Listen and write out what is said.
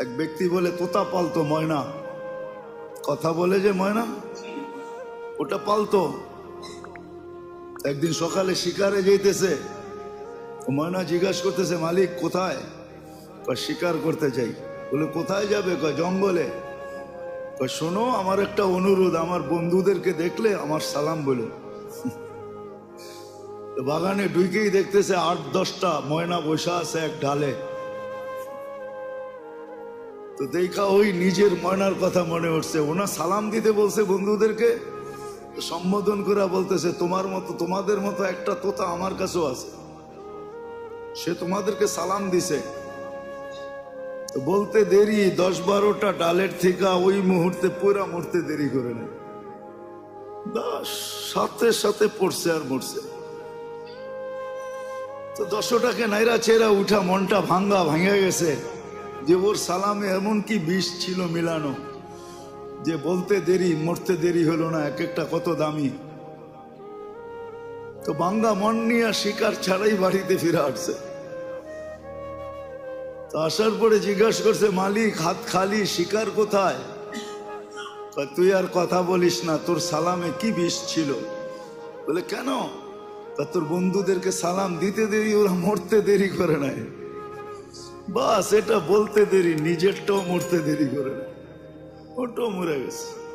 এক ব্যক্তি বলে, তোতা পালতো ময়না? কথা বলে যে, ময়না, ওটা পালতো। একদিন সকালে শিকারে যেতেছে। ময়না জিজ্ঞাসা করতেছে, মালিক, কোথায়? শিকার করতে চাই বলে, কোথায় যাবে? কয়, জঙ্গলে। শোনো, আমার একটা অনুরোধ, আমার বন্ধুদেরকে দেখলে আমার সালাম বলো। বাগানে ঢুকেই দেখতেছে আট দশটা ময়না বসা আছে এক ঢালে। তো দেখা ওই নিজের ময়নার কথা মনে উঠছে। ওনা সালাম দিতে বলছে বন্ধুদেরকে। সম্বোধন করে বলতেছে, তোমার মতো, তোমাদের মতো একটা তোতা আমার কাছেও আছে। সে তোমাদেরকে সালাম দিছে। বলতে দেরি, দশ বারোটা ডালের থেকে ওই মুহূর্তে পুরা মরতে দেরি করে নেয়। দাস সাথে সাথে পড়ছে আর মরছে। তো দশটাকে নাইরা চেরা উঠা মনটা ভাঙ্গা ভাঙে গেছে। যে ওর সালামে এমন কি বিষ ছিল মিলানো যে বলতে দেরি, মরতে দেরি হলো না, এক একটা কত দামি। তো ভাঙ্গা মন নিয়ে শিকার ছাড়াই বাড়িতে ফিরে আসছে। তো আসার পরে জিজ্ঞাসা করছে, মালিক, হাত খালি, শিকার কোথায়? তুই আর কথা বলিস না, তোর সালামে কি বিষ ছিল? বলে, কেন? তা তোর বন্ধুদেরকে সালাম দিতে দেরি, ওরা মরতে দেরি করে নাই। বাস এটা বলতে দেরি নিজেরটাও মরতে দেরি করে। ওটাও মরে গেছে।